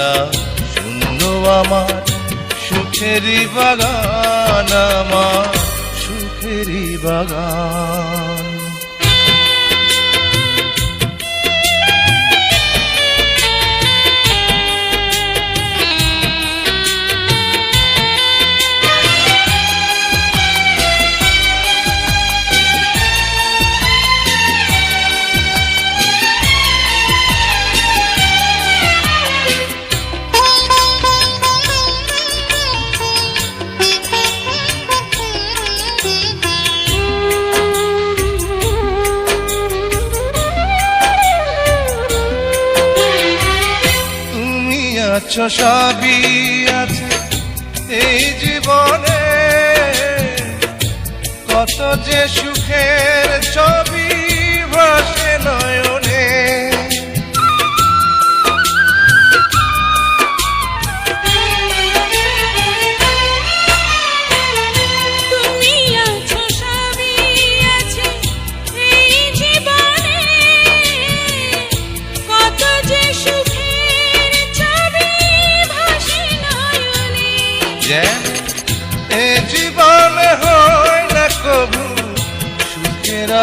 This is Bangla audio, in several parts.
ছাড়া শূন্য আমার সুখেরই বাগান আমার সুখেরই বাগান। আছো সবই আছে এই জীবনে। কত যে সুখের ছবি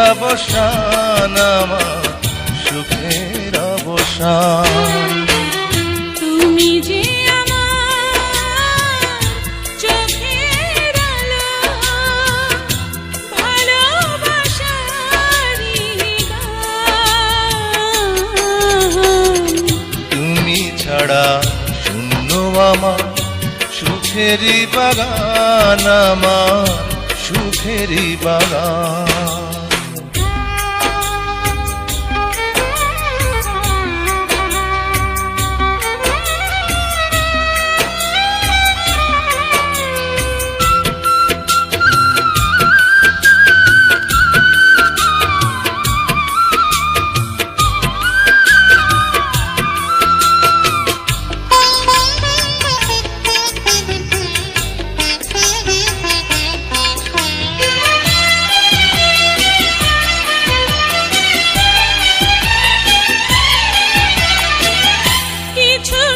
অবসান আমার সুখের অবসান। তুমি যে ছাড়া শূন্য আমার সুখেরই বাগান আমার সুখেরই বাগান।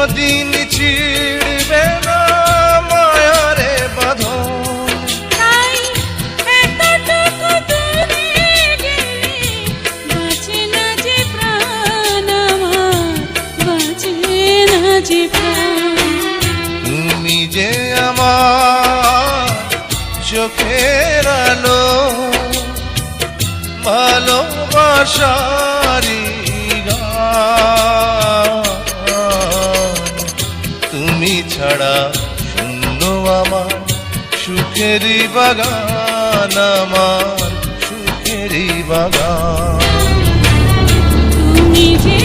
কোনদিন ছিড়বে না মায়ারে তুমি যে আমার চোখের আলো ভালোবাসারি গান। ছাড়া শূন্য আমার সুখেরই বাগান আমার সুখেরই বাগান। তুমি যে